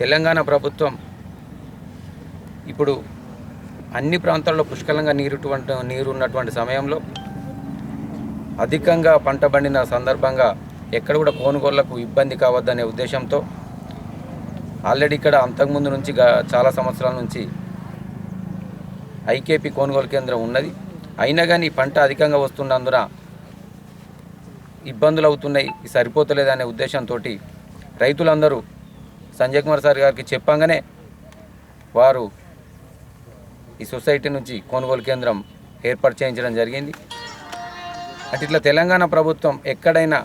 తెలంగాణ ప్రభుత్వం ఇప్పుడు అన్ని ప్రాంతాల్లో పుష్కలంగా నీరు నీరు ఉన్నటువంటి సమయంలో అధికంగా పంట పండిన సందర్భంగా ఎక్కడ కూడా కొనుగోళ్ళకు ఇబ్బంది కావద్దనే ఉద్దేశంతో ఆల్రెడీ ఇక్కడ అంతకుముందు నుంచి చాలా సంవత్సరాల నుంచి ఐకేపీ కొనుగోలు కేంద్రం ఉన్నది. అయినా కానీ పంట అధికంగా వస్తున్నందున ఇబ్బందులు అవుతున్నాయి సరిపోతలేదనే ఉద్దేశంతో రైతులందరూ సంజయ్ కుమార్ సార్ గారికి చెప్పంగానే వారు ఈ సొసైటీ నుంచి కొనుగోలు కేంద్రం ఏర్పాటు చేయించడం జరిగింది. అటు ఇట్లా తెలంగాణ ప్రభుత్వం ఎక్కడైనా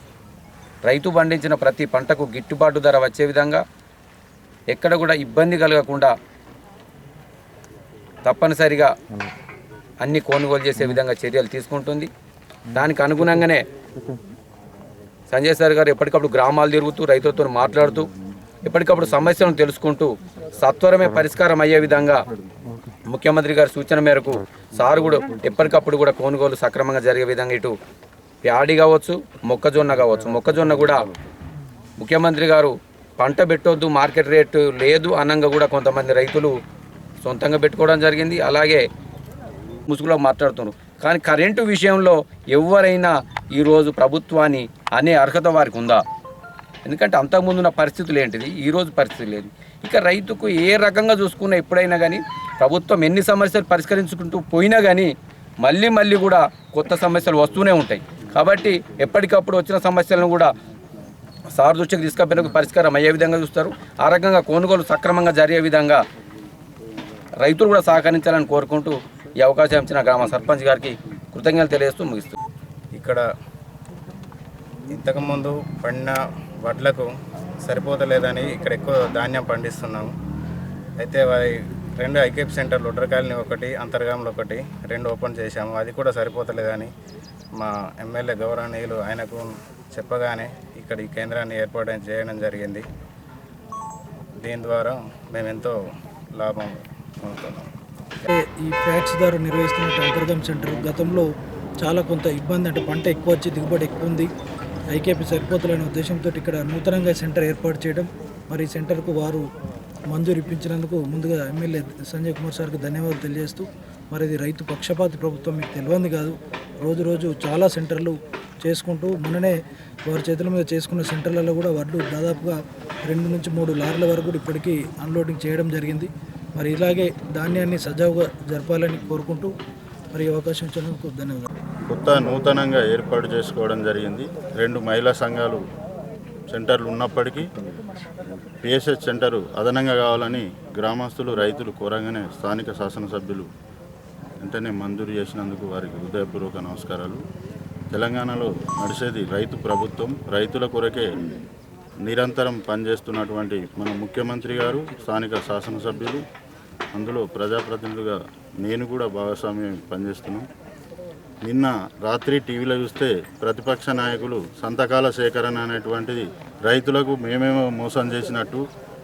రైతు పండించిన ప్రతి పంటకు గిట్టుబాటు ధర వచ్చే విధంగా ఎక్కడ కూడా ఇబ్బంది కలగకుండా తప్పనిసరిగా అన్ని కొనుగోలు చేసే విధంగా చర్యలు తీసుకుంటుంది. దానికి అనుగుణంగానే సంజయ్ సార్ గారు ఎప్పటికప్పుడు గ్రామాలు తిరుగుతూ రైతులతో మాట్లాడుతూ ఎప్పటికప్పుడు సమస్యలను తెలుసుకుంటూ సత్వరమే పరిష్కారం అయ్యే విధంగా ముఖ్యమంత్రి గారి సూచన మేరకు సార్ కూడా ఎప్పటికప్పుడు కూడా కొనుగోలు సక్రమంగా జరిగే విధంగా ఇటు ప్యాడి కావచ్చు మొక్కజొన్న కావచ్చు. మొక్కజొన్న కూడా ముఖ్యమంత్రి గారు పంట పెట్టొద్దు మార్కెట్ రేటు లేదు అనంగా కూడా కొంతమంది రైతులు సొంతంగా పెట్టుకోవడం జరిగింది. అలాగే ముసుగులో మాట్లాడుతున్నారు. కానీ కరెంటు విషయంలో ఎవరైనా ఈరోజు ప్రభుత్వాన్ని అనే అర్హత వారికి ఉందా? ఎందుకంటే అంతకుముందు ఉన్న పరిస్థితులు ఏంటిది? ఈరోజు పరిస్థితి లేదు ఇక రైతుకు ఏ రకంగా చూసుకున్నా ఎప్పుడైనా కానీ ప్రభుత్వం ఎన్ని సమస్యలు పరిష్కరించుకుంటూ పోయినా కానీ మళ్ళీ మళ్ళీ కూడా కొత్త సమస్యలు వస్తూనే ఉంటాయి. కాబట్టి ఎప్పటికప్పుడు వచ్చిన సమస్యలను కూడా సార్ దృష్టికి తీసుకపోయిన పరిష్కారం అయ్యే విధంగా చూస్తారు. ఆ రకంగా కొనుగోలు సక్రమంగా జరిగే విధంగా రైతులు కూడా సహకరించాలని కోరుకుంటూ ఈ అవకాశం ఇచ్చిన గ్రామ సర్పంచ్ గారికి కృతజ్ఞతలు తెలియజేస్తూ ముగిస్తూ ఇక్కడ ఇంతకుముందు పడిన వడ్లకు సరిపోతలేదని ఇక్కడ ఎక్కువ ధాన్యం పండిస్తున్నాము. అయితే వారి రెండు ఐకేప్ సెంటర్లు ఉడ్రకాయలని ఒకటి అంతర్గాములు ఒకటి రెండు ఓపెన్ చేశాము. అది కూడా సరిపోతలేదని మా ఎమ్మెల్యే గౌరవనీయులు ఆయనకు చెప్పగానే ఇక్కడ ఈ కేంద్రాన్ని ఏర్పాటు చేయడం జరిగింది. దీని ద్వారా మేము ఎంతో లాభం పొందుతున్నాం. అంటే ఈ ఫ్యాక్స్ ద్వారా నిర్వహిస్తున్న అంతర్గం సెంటర్ గతంలో చాలా కొంత ఇబ్బంది అంటే పంట ఎక్కువ వచ్చి దిగుబడి ఎక్కువ ఉంది. ఐకేపీ సరిపోతులనే ఉద్దేశంతో ఇక్కడ నూతనంగా సెంటర్ ఏర్పాటు చేయడం మరి సెంటర్కు వారు మంజూరు ఇప్పించినందుకు ముందుగా ఎమ్మెల్యే సంజయ్ కుమార్ సార్కి ధన్యవాదాలు తెలియజేస్తూ మరి ఇది రైతు పక్షపాతి ప్రభుత్వం మీకు తెలియంది కాదు. రోజు రోజు చాలా సెంటర్లు చేసుకుంటూ మొన్ననే వారి చేతుల మీద చేసుకున్న సెంటర్లలో కూడా వడ్లు దాదాపుగా రెండు నుంచి మూడు లారీల వరకు కూడా ఇప్పటికీ అన్లోడింగ్ చేయడం జరిగింది. మరి ఇలాగే ధాన్యాన్ని సజావుగా జరపాలని కోరుకుంటూ మరి అవకాశం ఇచ్చినందుకు ధన్యవాదాలు. కొత్త నూతనంగా ఏర్పాటు చేసుకోవడం జరిగింది. రెండు మహిళా సంఘాలు సెంటర్లు ఉన్నప్పటికీ పిఎస్ఎస్ సెంటరు అదనంగా కావాలని గ్రామస్తులు రైతులు కోరంగానే స్థానిక శాసనసభ్యులు వెంటనే మంజూరు చేసినందుకు వారికి హృదయపూర్వక నమస్కారాలు. తెలంగాణలో నడిచేది రైతు ప్రభుత్వం. రైతుల కొరకే నిరంతరం పనిచేస్తున్నటువంటి మన ముఖ్యమంత్రి గారు స్థానిక శాసనసభ్యులు అందులో ప్రజాప్రతినిధులుగా నేను కూడా భాగస్వామ్యం పనిచేస్తున్నాం. నిన్న రాత్రి టీవీలో చూస్తే ప్రతిపక్ష నాయకులు సంతకాల సేకరణ అనేటువంటిది రైతులకు మేమేమో మోసం చేసినట్టు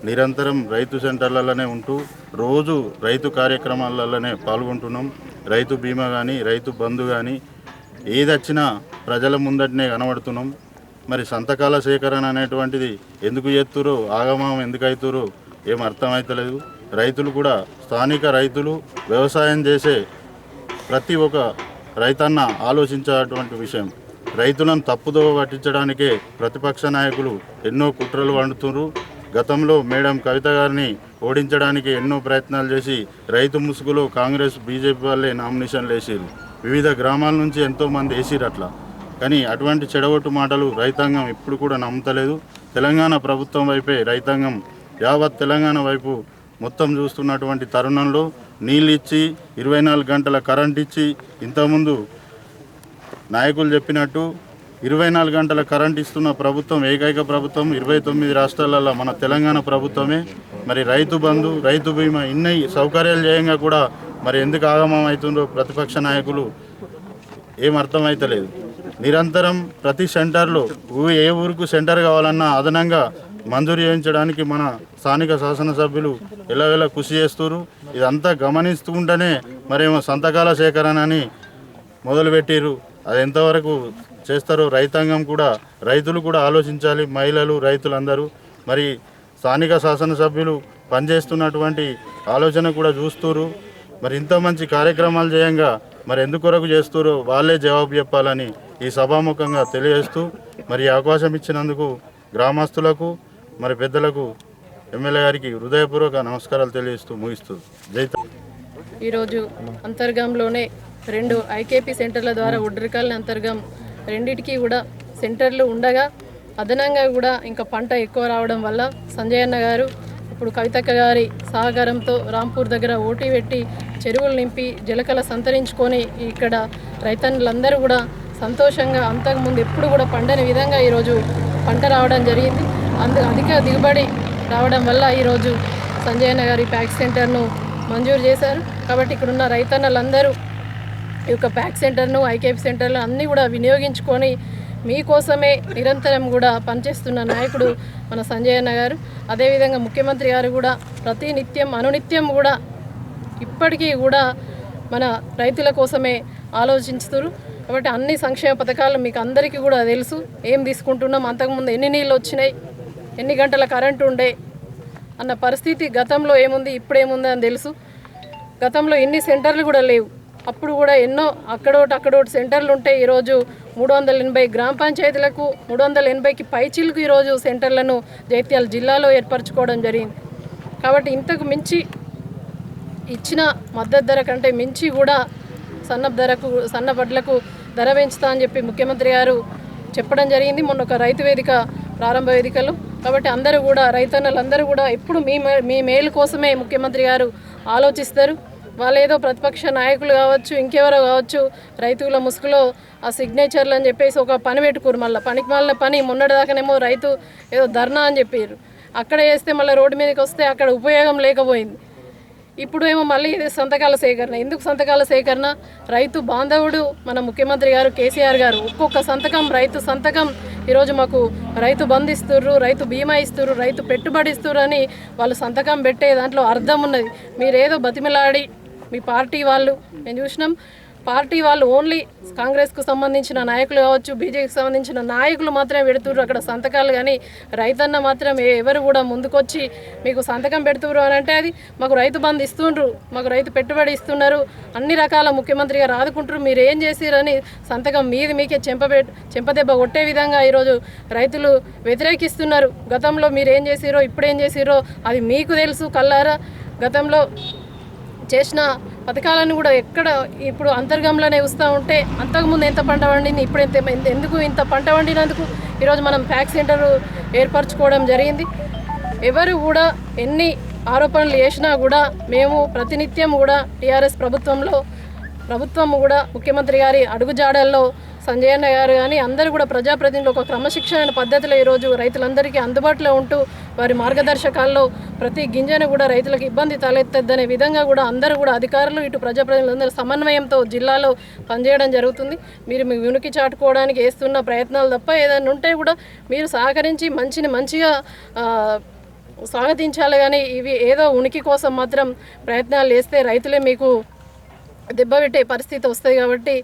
నిరంతరం రైతు సెంటర్లలోనే ఉంటూ రోజు రైతు కార్యక్రమాలలోనే పాల్గొంటున్నాం. రైతు బీమా కానీ రైతు బంధు కానీ ఏదొచ్చినా ప్రజల ముందటనే కనబడుతున్నాం. మరి సంతకాల సేకరణ అనేటువంటిది ఎందుకు చేస్తురో ఆగమం ఎందుకు అవుతురో ఏం అర్థమవుతలేదు రైతులు కూడా స్థానిక రైతులు వ్యవసాయం చేసే ప్రతి ఒక్క రైతన్న ఆలోచించేటువంటి విషయం. రైతులను తప్పుదోవ పట్టించడానికే ప్రతిపక్ష నాయకులు ఎన్నో కుట్రలు వండుతున్నారు గతంలో మేడం కవిత గారిని ఓడించడానికి ఎన్నో ప్రయత్నాలు చేసి రైతు ముసుగులో కాంగ్రెస్ బీజేపీ వాళ్ళే నామినేషన్లు వేసారు వివిధ గ్రామాల నుంచి ఎంతోమంది వేసిరు అట్లా. కానీ అటువంటి చెడగొట్టు మాటలు రైతాంగం ఇప్పుడు కూడా నమ్ముతలేదు. తెలంగాణ ప్రభుత్వం వైపే రైతాంగం యావత్ తెలంగాణ వైపు మొత్తం చూస్తున్నటువంటి తరుణంలో నీళ్ళు ఇచ్చి ఇరవై నాలుగు గంటల కరెంట్ ఇచ్చి ఇంతకుముందు నాయకులు చెప్పినట్టు ఇరవై నాలుగు గంటల కరెంట్ ఇస్తున్న ప్రభుత్వం ఏకైక ప్రభుత్వం ఇరవై తొమ్మిది రాష్ట్రాలలో మన తెలంగాణ ప్రభుత్వమే. మరి రైతు బంధు రైతు బీమా ఇన్ని సౌకర్యాలు చేయంగా కూడా మరి ఎందుకు ఆగమం అవుతుందో ప్రతిపక్ష నాయకులు ఏం అర్థమైతలేదు. నిరంతరం ప్రతి సెంటర్లో ఏ ఊరుకు సెంటర్ కావాలన్నా అదనంగా మంజూరు చేయించడానికి మన స్థానిక శాసనసభ్యులు ఎలాగెలా కృషి చేస్తున్నారు ఇదంతా గమనిస్తుంటేనే మరేమో సంతకాల సేకరణ అని మొదలుపెట్టిర్రు. అది ఎంతవరకు చేస్తారో రైతాంగం కూడా రైతులు కూడా ఆలోచించాలి మహిళలు రైతులందరూ. మరి స్థానిక శాసనసభ్యులు పనిచేస్తున్నటువంటి ఆలోచన కూడా చూస్తురు మరి ఇంత మంచి కార్యక్రమాలు చేయంగా మరి ఎందుకొరకు చేస్తురో వాళ్ళే జవాబు చెప్పాలని ఈ సభాముఖంగా తెలియజేస్తూ మరి అవకాశం ఇచ్చినందుకు గ్రామస్తులకు మరి పెద్దలకు ఎమ్మెల్యే గారికి హృదయపూర్వక నమస్కారాలు తెలియజేస్తూ ముగిస్తూ జై ఈరోజు అంతర్గంలోనే రెండు ఐకేపీ సెంటర్ల ద్వారా ఉడ్రికాలని అంతర్గం రెండిటికి కూడా సెంటర్లు ఉండగా అదనంగా కూడా ఇంకా పంట ఎక్కువ రావడం వల్ల సంజయ్ అన్న గారు ఇప్పుడు కవితక్క గారి సహకారంతో రాంపూర్ దగ్గర ఓటీ పెట్టి చెరువులు నింపి జలకల సంతరించుకొని ఇక్కడ రైతన్నులందరూ కూడా సంతోషంగా అంతకుముందు ఎప్పుడు కూడా పండని విధంగా ఈరోజు పంట రావడం జరిగింది. అందు అధిక దిగుబడి రావడం వల్ల ఈరోజు సంజయన గారి ప్యాక్ సెంటర్ను మంజూరు చేశారు. కాబట్టి ఇక్కడున్న రైతన్నలందరూ ఈ యొక్క ప్యాక్ సెంటర్ను ఐకేపీ సెంటర్లు అన్నీ కూడా వినియోగించుకొని మీకోసమే నిరంతరం కూడా పనిచేస్తున్న నాయకుడు మన సంజయన్న గారు. అదేవిధంగా ముఖ్యమంత్రి గారు కూడా ప్రతి నిత్యం అనునిత్యం కూడా ఇప్పటికీ కూడా మన రైతుల కోసమే ఆలోచిస్తున్నారు కాబట్టి అన్ని సంక్షేమ పథకాలు మీకు అందరికీ కూడా తెలుసు. ఏం తీసుకుంటున్నాం? అంతకుముందు ఎన్ని నీళ్ళు వచ్చినాయి? ఎన్ని గంటల కరెంటు ఉండే అన్న పరిస్థితి గతంలో ఏముంది ఇప్పుడేముంది అని తెలుసు. గతంలో ఎన్ని సెంటర్లు కూడా లేవు. అప్పుడు కూడా ఎన్నో అక్కడోటి అక్కడోటి సెంటర్లు ఉంటాయి ఈరోజు మూడు వందల ఎనభై గ్రామ పంచాయతీలకు మూడు వందల ఎనభైకి పైచీలకు ఈరోజు సెంటర్లను జైత్యాల జిల్లాలో ఏర్పరచుకోవడం జరిగింది. కాబట్టి ఇంతకు మించి ఇచ్చిన మద్దతు ధర కంటే మించి కూడా సన్న ధరకు సన్న వడ్లకు ధర పెంచుతా అని చెప్పి ముఖ్యమంత్రి గారు చెప్పడం జరిగింది. మొన్న ఒక రైతు వేదిక ప్రారంభ వేదికలు. కాబట్టి అందరూ కూడా రైతన్నలందరూ కూడా ఎప్పుడు మీ మే- మీ మేలు కోసమే ముఖ్యమంత్రి గారు ఆలోచిస్తారు. వాళ్ళు ఏదో ప్రతిపక్ష నాయకులు కావచ్చు ఇంకెవరో కావచ్చు రైతుల ముసుగులో ఆ సిగ్నేచర్లు అని చెప్పేసి ఒక పని పెట్టుకోరు మళ్ళీ. పనికి మళ్ళీ పని మొన్నటిదాకానేమో రైతు ఏదో ధర్నా అని చెప్పారు. అక్కడ వేస్తే మళ్ళీ రోడ్డు మీదకి వస్తే అక్కడ ఉపయోగం లేకపోయింది. ఇప్పుడు ఏమో మళ్ళీ ఇది సంతకాల సేకరణ. ఎందుకు సంతకాల సేకరణ? రైతు బాంధవుడు మన ముఖ్యమంత్రి గారు కేసీఆర్ గారు ఒక్కొక్క సంతకం రైతు సంతకం ఈరోజు మాకు రైతు బంధు ఇస్తుర్రు రైతు బీమా ఇస్తుర్రు రైతు పెట్టుబడి ఇస్తుర్రు అని వాళ్ళు సంతకం పెట్టే దాంట్లో అర్థం ఉన్నది. మీరేదో బతిమిలాడి మీ పార్టీ వాళ్ళు మేము చూసినాం. పార్టీ వాళ్ళు ఓన్లీ కాంగ్రెస్కు సంబంధించిన నాయకులు కావచ్చు బీజేపీకి సంబంధించిన నాయకులు మాత్రమే పెడుతున్నారు అక్కడ సంతకాలు కానీ రైతన్న మాత్రం ఎవరు కూడా ముందుకొచ్చి మీకు సంతకం పెడుతుర్రు అని అంటే అది మాకు రైతు బంధు ఇస్తుండ్రు మాకు రైతు పెట్టుబడి ఇస్తున్నారు అన్ని రకాల ముఖ్యమంత్రిగా రాదుకుంటారు మీరు ఏం చేసిరని సంతకం మీది మీకే చెంపబె చెంపదెబ్బ కొట్టే విధంగా ఈరోజు రైతులు వ్యతిరేకిస్తున్నారు. గతంలో మీరు ఏం చేసిరో ఇప్పుడు ఏం చేసిరో అది మీకు తెలుసు కల్లారా గతంలో చేసిన పథకాలను కూడా ఎక్కడ ఇప్పుడు అంతర్గంలోనే వస్తూ ఉంటే అంతకుముందు ఎంత పంట పండింది ఇప్పుడు ఎంత ఎందుకు ఇంత పంట పండినందుకు ఈరోజు మనం ప్యాక్ సెంటర్ ఏర్పరచుకోవడం జరిగింది. ఎవరు కూడా ఎన్ని ఆరోపణలు చేసినా కూడా మేము ప్రతినిత్యం కూడా టీఆర్ఎస్ ప్రభుత్వంలో ప్రభుత్వం కూడా ముఖ్యమంత్రి గారి అడుగుజాడల్లో సంజయ్ అన్న గారు కానీ అందరూ కూడా ప్రజాప్రతినిధులు ఒక క్రమశిక్షణ పద్ధతిలో ఈరోజు రైతులందరికీ అందుబాటులో ఉంటూ వారి మార్గదర్శకాల్లో ప్రతి గింజను కూడా రైతులకు ఇబ్బంది తలెత్తద్దనే విధంగా కూడా అందరూ కూడా అధికారులు ఇటు ప్రజాప్రతినిధులందరూ సమన్వయంతో జిల్లాలో పనిచేయడం జరుగుతుంది. మీరు మీ ఉనికి చాటుకోవడానికి వేస్తున్న ప్రయత్నాలు తప్ప ఏదైనా ఉంటే కూడా మీరు సహకరించి మంచిని మంచిగా స్వాగతించాలి కానీ ఇవి ఏదో ఉనికి కోసం మాత్రం ప్రయత్నాలు చేస్తే రైతులే మీకు దెబ్బపెట్టే పరిస్థితి వస్తుంది కాబట్టి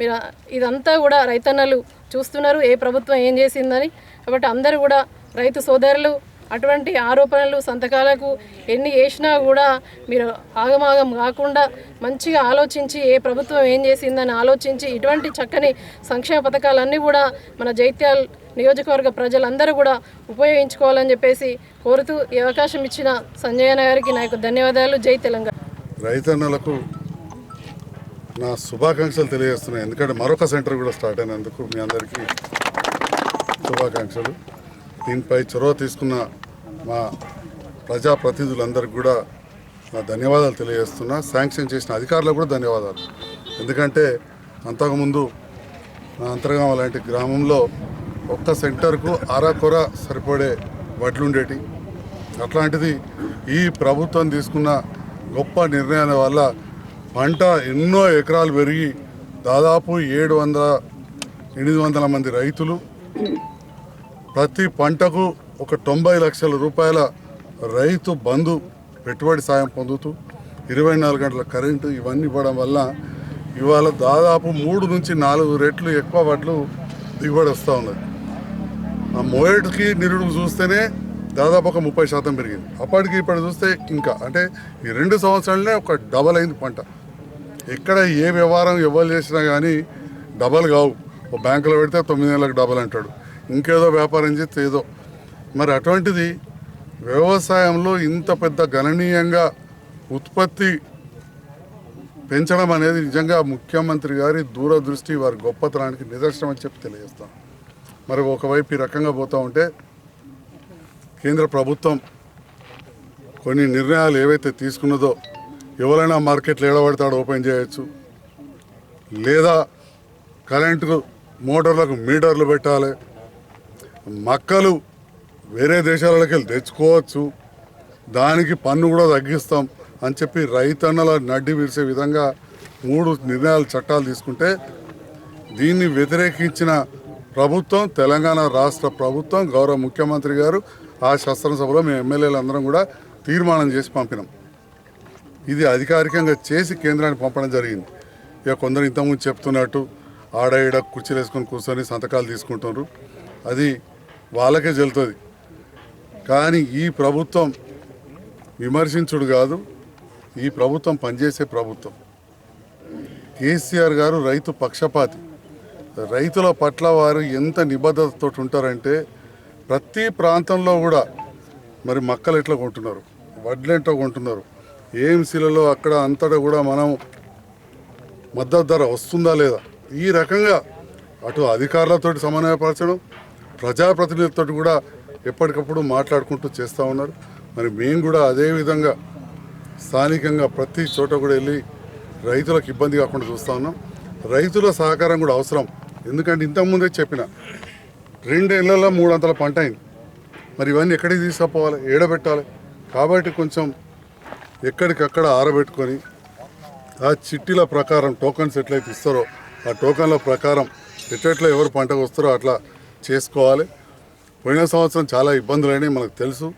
మీరు ఇదంతా కూడా రైతన్నలు చూస్తున్నారు ఏ ప్రభుత్వం ఏం చేసిందని. కాబట్టి అందరూ కూడా రైతు సోదరులు అటువంటి ఆరోపణలు సంతకాలకు ఎన్ని వేసినా కూడా మీరు ఆగమాగం కాకుండా మంచిగా ఆలోచించి ఏ ప్రభుత్వం ఏం చేసిందని ఆలోచించి ఇటువంటి చక్కని సంక్షేమ పథకాలన్నీ కూడా మన జైత్యాల్ నియోజకవర్గ ప్రజలందరూ కూడా ఉపయోగించుకోవాలని చెప్పేసి కోరుతూ ఈ అవకాశం ఇచ్చిన సంజయన గారికి నా యొక్క ధన్యవాదాలు. జై తెలంగాణ. రైతన్నలకు నా శుభాకాంక్షలు తెలియజేస్తున్నాయి. ఎందుకంటే మరొక సెంటర్ కూడా స్టార్ట్ అయినందుకు మీ అందరికీ శుభాకాంక్షలు. దీనిపై చొరవ తీసుకున్న మా ప్రజాప్రతినిధులందరికీ కూడా నా ధన్యవాదాలు తెలియజేస్తున్నా. శాంక్షన్ చేసిన అధికారులకు కూడా ధన్యవాదాలు. ఎందుకంటే అంతకుముందు నా అంతర్గామ లాంటి గ్రామంలో ఒక్క సెంటర్కు అరకొర సరిపడే వడ్లు ఉండేటి. అట్లాంటిది ఈ ప్రభుత్వం తీసుకున్న గొప్ప నిర్ణయాల వల్ల పంట ఎన్నో ఎకరాలు పెరిగి దాదాపు ఏడు వందల ఎనిమిది వందల మంది రైతులు. ప్రతి పంటకు ఒక తొంభై లక్షల రూపాయల రైతు బంధు పెట్టుబడి సాయం పొందుతూ ఇరవై నాలుగు గంటల కరెంటు ఇవన్నీ ఇవ్వడం వల్ల ఇవాళ దాదాపు మూడు నుంచి నాలుగు రెట్లు ఎక్కువ వడ్లు దిగుబడి వస్తూ ఉన్నది. ఆ మోయేటికి నిరుడు చూస్తేనే దాదాపు ఒక ముప్పై శాతం పెరిగింది. అప్పటికి ఇప్పుడు చూస్తే ఇంకా అంటే ఈ రెండు సంవత్సరాలనే ఒక డబల్ అయింది పంట. ఎక్కడ ఏ వ్యవహారం ఎవరు చేసినా కానీ డబల్ కావు. ఓ బ్యాంకులో పెడితే తొమ్మిది నెలలకు డబల్ అంటాడు. ఇంకేదో వ్యాపారం చేస్తే ఏదో. మరి అటువంటిది వ్యవసాయంలో ఇంత పెద్ద గణనీయంగా ఉత్పత్తి పెంచడం అనేది నిజంగా ముఖ్యమంత్రి గారి దూరదృష్టి వారి గొప్పతనానికి నిదర్శనం అని చెప్పి తెలియజేస్తాం. మరి ఒకవైపు ఈ రకంగా పోతూ ఉంటే కేంద్ర ప్రభుత్వం కొన్ని నిర్ణయాలు ఏవైతే తీసుకున్నదో ఎవరైనా మార్కెట్లు ఏడబడతాడు ఓపెన్ చేయొచ్చు. లేదా కరెంటు మోటార్లకు మీటర్లు పెట్టాలి. మక్కలు వేరే దేశాలకి వెళ్ళి తెచ్చుకోవచ్చు. దానికి పన్ను కూడా తగ్గిస్తాం అని చెప్పి రైతన్నల నడ్డి విరిసే విధంగా మూడు నిర్ణయాలు చట్టాలు తీసుకుంటే దీన్ని వ్యతిరేకించిన ప్రభుత్వం తెలంగాణ రాష్ట్ర ప్రభుత్వం గౌరవ ముఖ్యమంత్రి గారు ఆ శాసనసభలో మేము ఎమ్మెల్యేలు అందరం కూడా తీర్మానం చేసి పంపినాం. ఇది అధికారికంగా చేసి కేంద్రానికి పంపడం జరిగింది. ఇక కొందరు ఇంతకుముందు చెప్తున్నట్టు ఆడ ఈడ కుర్చీలు వేసుకొని కూర్చొని సంతకాలు తీసుకుంటున్నారు. అది వాళ్ళకే జల్లుతుంది కానీ ఈ ప్రభుత్వం విమర్శించుడు కాదు ఈ ప్రభుత్వం పనిచేసే ప్రభుత్వం. కేసీఆర్ గారు రైతు పక్షపాతి. రైతుల పట్ల వారు ఎంత నిబద్ధతతో ఉంటారంటే ప్రతి ప్రాంతంలో కూడా మరి మక్కలు ఎట్లా కొంటున్నారు? వడ్లు ఎట్లా కొంటున్నారు? ఏఎంసీలలో అక్కడ అంతటా కూడా మనం మద్దతు ధర వస్తుందా లేదా? ఈ రకంగా అటు అధికారులతో సమన్వయపరచడం ప్రజాప్రతినిధులతో కూడా ఎప్పటికప్పుడు మాట్లాడుకుంటూ చేస్తూ ఉన్నారు. మరి మేము కూడా అదే విధంగా స్థానికంగా ప్రతి చోట కూడా వెళ్ళి రైతులకు ఇబ్బంది కాకుండా చూస్తూ ఉన్నాం. రైతుల సహకారం కూడా అవసరం. ఎందుకంటే ఇంతకుముందే చెప్పిన రెండేళ్ళలో మూడు వందల పంట అయింది. మరి ఇవన్నీ ఎక్కడికి తీసుకుపోవాలి? ఏడబెట్టాలి? కాబట్టి కొంచెం ఎక్కడికక్కడ ఆరబెట్టుకొని ఆ చిట్టీల ప్రకారం టోకన్స్ ఎట్లయితే ఇస్తారో ఆ టోకన్ల ప్రకారం ఎట్లెట్లా ఎవరు పంటకు వస్తారో అట్లా చేసుకోవాలి. పోయిన సంవత్సరం చాలా ఇబ్బందులు మనకు తెలుసు.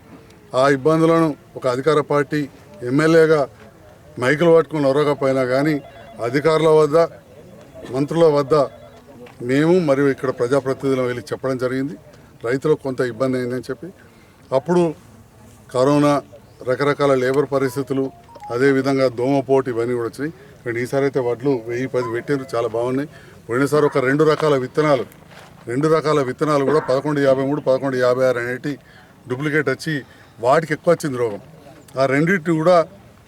ఆ ఇబ్బందులను ఒక అధికార పార్టీ ఎమ్మెల్యేగా మైకులు పట్టుకుని ఒరగపోయినా కానీ అధికారుల వద్ద మంత్రుల వద్ద మేము మరియు ఇక్కడ ప్రజాప్రతినిధులను వెళ్ళి చెప్పడం జరిగింది. రైతులకు కొంత ఇబ్బంది అయిందని చెప్పి అప్పుడు కరోనా రకరకాల లేబర్ పరిస్థితులు అదేవిధంగా దోమపోటు ఇవన్నీ కూడా వచ్చినాయి. కానీ ఈసారి అయితే వడ్లు వెయ్యి పది పెట్టారు చాలా బాగున్నాయి. పోయినసారి ఒక రెండు రకాల విత్తనాలు రెండు రకాల విత్తనాలు కూడా పదకొండు యాభై మూడు పదకొండు యాభై ఆరు అనేటి డూప్లికేట్ వచ్చి వాటికి ఎక్కువ వచ్చింది రోగం. ఆ రెండింటిని కూడా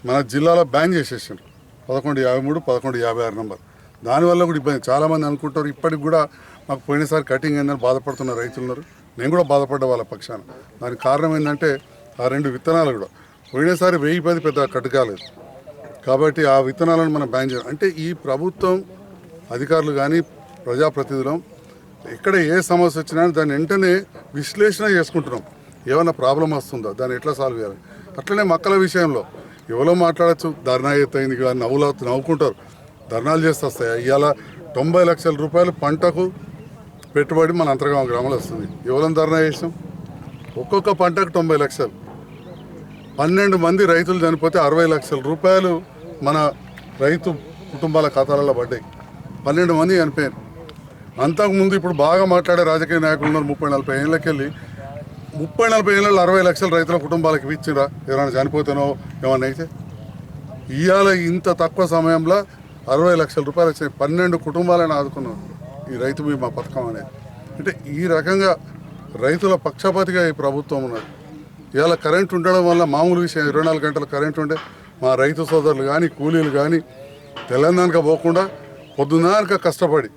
మన జిల్లాలో బ్యాన్ చేసేసారు పదకొండు యాభై మూడు పదకొండు యాభై ఆరు నెంబర్. దానివల్ల కూడా ఇబ్బంది. చాలామంది అనుకుంటారు ఇప్పటికి కూడా మాకు పోయినసారి కటింగ్ అయిందని బాధపడుతున్న రైతులు ఉన్నారు నేను కూడా బాధపడ్డ వాళ్ళ పక్షాన. దానికి కారణం ఏంటంటే ఆ రెండు విత్తనాలు కూడా. పోయినసారి వెయ్యి పది పెద్ద కట్టుకాలేదు కాబట్టి ఆ విత్తనాలను మనం బ్యాన్ చేయాలి. అంటే ఈ ప్రభుత్వం అధికారులు కానీ ప్రజాప్రతినిధులం ఎక్కడ ఏ సమస్య వచ్చినా దాన్ని వెంటనే విశ్లేషణ చేసుకుంటున్నాం. ఏమైనా ప్రాబ్లం వస్తుందా? దాన్ని ఎట్లా సాల్వ్ చేయాలి? అట్లనే మక్కల విషయంలో ఎవరో మాట్లాడచ్చు ధర్నా ఎత్తైంది కానీ నవ్వులు నవ్వుకుంటారు. ధర్నాలు చేస్తే వస్తాయి? ఇవాళ తొంభై లక్షల రూపాయలు పంటకు పెట్టుబడి మన అంతర్గామ గ్రామంలో వస్తుంది. ఎవరం ధర్నా చేసాం ఒక్కొక్క పంటకు తొంభై లక్షలు. పన్నెండు మంది రైతులు చనిపోతే అరవై లక్షల రూపాయలు మన రైతు కుటుంబాల ఖాతాలలో పడ్డాయి. పన్నెండు మంది చనిపోయారు. అంతకుముందు ఇప్పుడు బాగా మాట్లాడే రాజకీయ నాయకులు ఉన్నారు ముప్పై నలభై ఏళ్ళకెళ్ళి. ముప్పై నలభై ఏళ్ళలో అరవై లక్షల రైతుల కుటుంబాలకు ఇచ్చిరా ఎవరైనా చనిపోతేనో ఏమన్నా అయితే? ఇవాళ ఇంత తక్కువ సమయంలో అరవై లక్షల రూపాయలు వచ్చినాయి పన్నెండు కుటుంబాలను ఆదుకున్నాం ఈ రైతు బీమా పథకం అనేది. అంటే ఈ రకంగా రైతుల పక్షపాతిగా ఈ ప్రభుత్వం ఉన్నది. ఇవాళ కరెంట్ ఉండడం వల్ల మామూలు విషయం ఇరవై నాలుగు గంటలు కరెంట్ ఉండే మా రైతు సోదరులు కానీ కూలీలు కానీ తెలంగాణకు పోకుండా పొద్దున్నాక కష్టపడి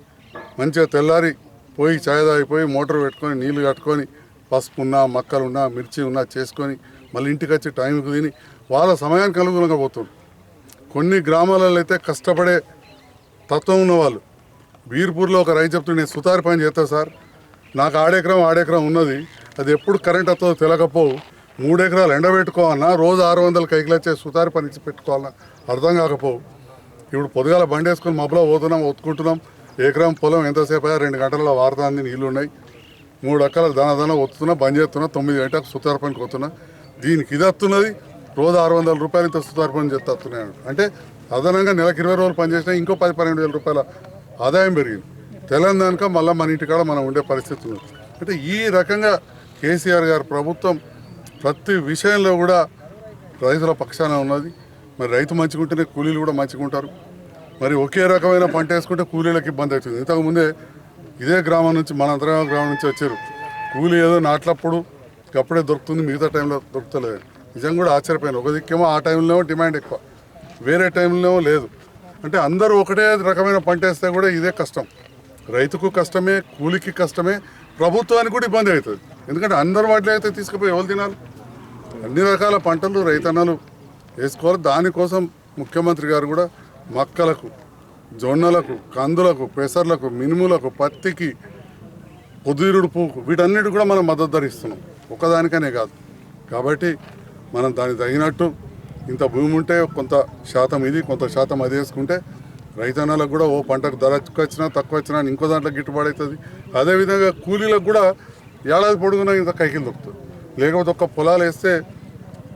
మంచిగా తెల్లారి పోయి ఛాయ్ తాగిపోయి మోటార్ పెట్టుకొని నీళ్ళు కట్టుకొని పసుపు ఉన్నా మక్కలు ఉన్నా మిర్చి ఉన్నా చేసుకొని మళ్ళీ ఇంటికి వచ్చి టైంకి తిని వాళ్ళ సమయానికి అనుగుణంగా పోతుంది కొన్ని గ్రామాలలో అయితే కష్టపడే తత్వం ఉన్నవాళ్ళు బీర్పూర్లో ఒక రైతు చెప్తుండే నేను సుతారి పని చేస్తా సార్ నాకు ఆడెకరం ఆడెకరం ఉన్నది అది ఎప్పుడు కరెంట్ వస్తుందో తెలియకపోవు మూడు ఎకరాలు ఎండబెట్టుకోవాలన్నా రోజు ఆరు వందల కైకిలచ్చే సుతారి పని ఇచ్చి పెట్టుకోవాలన్నా అర్థం కాకపోవు. ఇప్పుడు పొద్దుగాల బండి వేసుకొని మబ్బులో పోతున్నాం ఒత్తుకుంటున్నాం. ఎకరం పొలం ఎంతసేపు అయ్యా? రెండు గంటల్లో వారుతుంది నీళ్ళు ఉన్నాయి మూడు రకాల దాన దాన ఒత్తున్నా బంద్ చేస్తున్నా తొమ్మిది గంటలకు సుతార పనికి వస్తున్నా. దీనికి ఇది వస్తున్నది రోజు ఆరు వందల రూపాయలు ఇంత సుతార పని చేస్తున్నాడు అంటే అదనంగా నెలకు ఇరవై రోజులు పనిచేసినా ఇంకో పది పన్నెండు వేల రూపాయల ఆదాయం పెరిగింది. తెలంగాణక మళ్ళీ మన ఇంటికాడ మనం ఉండే పరిస్థితి ఉంది. అంటే ఈ రకంగా కేసీఆర్ గారు ప్రభుత్వం ప్రతి విషయంలో కూడా రైతుల పక్షాన ఉన్నది. మరి రైతు మంచిగుంటేనే కూలీలు కూడా మంచిగుంటారు. మరి ఒకే రకమైన పంట వేసుకుంటే కూలీలకు ఇబ్బంది అవుతుంది. ఇంతకుముందే ఇదే గ్రామం నుంచి మన అంతర్గామ గ్రామం నుంచి వచ్చారు. కూలీ ఏదో నాట్లప్పుడు అప్పుడే దొరుకుతుంది మిగతా టైంలో దొరుకుతలేదు. నిజంగా కూడా ఆశ్చర్యపోయాను. ఒక దిక్కేమో ఆ టైంలో డిమాండ్ ఎక్కువ. వేరే టైంలో లేదు. అంటే అందరూ ఒకటే రకమైన పంట వేస్తే కూడా ఇదే కష్టం. రైతుకు కష్టమే కూలికి కష్టమే ప్రభుత్వానికి కూడా ఇబ్బంది అవుతుంది. ఎందుకంటే అందరు వాటిలో అయితే తీసుకుపోయి ఎవరు తినాలి? అన్ని రకాల పంటలు రైతన్నలు వేసుకోవాలి. దానికోసం ముఖ్యమంత్రి గారు కూడా మక్కలకు జొన్నలకు కందులకు పెసర్లకు మినుములకు పత్తికి పొద్దురుడు పువ్వుకు వీటన్నిటి కూడా మనం మద్దతు ధర ఇస్తున్నాం ఒకదానికనే కాదు. కాబట్టి మనం దానికి తగినట్టు ఇంత భూమి ఉంటే కొంత శాతం ఇది కొంత శాతం అది వేసుకుంటే రైతన్నలకు కూడా ఓ పంటకు ధర ఎక్కువ వచ్చినా తక్కువ వచ్చినా ఇంకో దాంట్లో గిట్టుబాటు అవుతుంది. అదేవిధంగా కూలీలకు కూడా ఏడాది పొడుగునా ఇంత కైకిలు దొరుకుతుంది లేకపోతే ఒక్క పొలాలు వేస్తే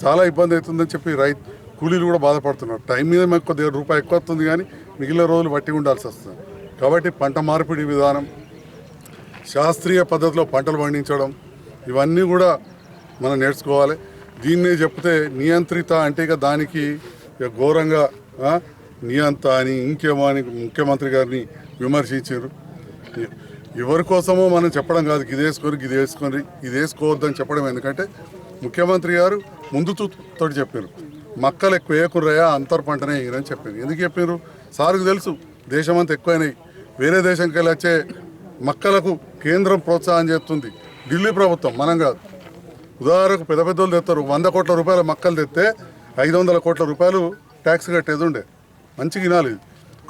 చాలా ఇబ్బంది అవుతుందని చెప్పి రైతు కూలీలు కూడా బాధపడుతున్నారు. టైం మీద మాకు కొద్దిగా రూపాయి ఎక్కువ వస్తుంది కానీ మిగిలిన రోజులు బట్టి ఉండాల్సి వస్తుంది. కాబట్టి పంట మార్పిడి విధానం శాస్త్రీయ పద్ధతిలో పంటలు పండించడం ఇవన్నీ కూడా మనం నేర్చుకోవాలి. దీన్నే చెప్తే నియంత్రిత అంటే ఇక దానికి ఇక ఘోరంగా నియంత అని ఇంకేమో అని ముఖ్యమంత్రి గారిని విమర్శించారు. ఎవరి కోసమో మనం చెప్పడం కాదు. ఇది వేసుకొని ఇది వేసుకొని ఇది వేసుకోవద్దని చెప్పడం ఎందుకంటే ముఖ్యమంత్రి గారు ముందు తోటి చెప్పారు. మక్కలు ఎక్కువ వేయకుర్రయా అంతర్ పంటనే వేయరని చెప్పారు. ఎందుకు చెప్పారు? సార్కు తెలుసు దేశమంతా ఎక్కువైనాయి. వేరే దేశంకి వెళ్ళి వచ్చే మక్కలకు కేంద్రం ప్రోత్సాహం చేస్తుంది. ఢిల్లీ ప్రభుత్వం మనం కాదు. ఉదాహరణకు పెద్ద పెద్దలు తెస్తారు వంద కోట్ల రూపాయల మక్కలు తెస్తే ఐదు వందల కోట్ల రూపాయలు ట్యాక్స్ కట్టేది ఉండే. మంచి వినాలి. ఇది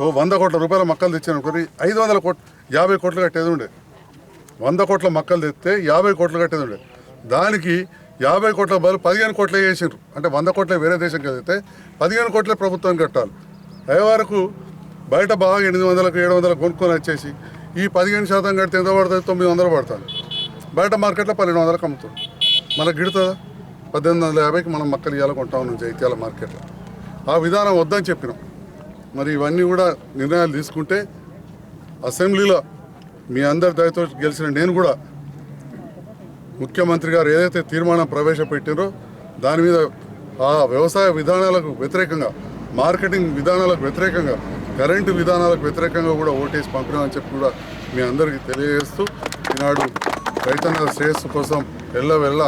ఓ వంద కోట్ల రూపాయల మక్కలు తెచ్చాను అనుకోని ఐదు వందల కోట్ యాభై కోట్లు కట్టేది ఉండే. వంద కోట్ల మక్కలు తెస్తే యాభై కోట్లు కట్టేది ఉండే. దానికి యాభై కోట్ల బదులు పదిహేను కోట్లే వేసిండ్రు. అంటే వంద కోట్లే వేరే దేశం వెళ్తే పదిహేను కోట్లే ప్రభుత్వానికి కట్టాలి. అయ్యే వరకు బయట బాగా ఎనిమిది వందలకు ఏడు వందలకు కొనుక్కొని వచ్చేసి ఈ పదిహేను శాతం కడితే ఎంత పడుతుంది? తొమ్మిది వందలు పడుతుంది. బయట మార్కెట్లో పన్నెండు వందలకు అమ్ముతుంది మనకు గిడుతుందా? పద్దెనిమిది వందల యాభైకి మనం మక్కలు ఇవ్వాలి కొంటా ఉన్నాం జైత్యాల మార్కెట్లో. ఆ విధానం వద్దని చెప్పినాం. మరి ఇవన్నీ కూడా నిర్ణయాలు తీసుకుంటే అసెంబ్లీలో మీ అందరి దయతో గెలిచిన నేను కూడా ముఖ్యమంత్రి గారు ఏదైతే తీర్మానం ప్రవేశపెట్టారో దాని మీద ఆ వ్యవసాయ విధానాలకు వ్యతిరేకంగా మార్కెటింగ్ విధానాలకు వ్యతిరేకంగా కరెంటు విధానాలకు వ్యతిరేకంగా కూడా ఓటేసి పంపినామని చెప్పి కూడా మీ అందరికీ తెలియజేస్తూ ఈనాడు రైతన్న శ్రేయస్సు కోసం వెళ్ళ వెళ్ళ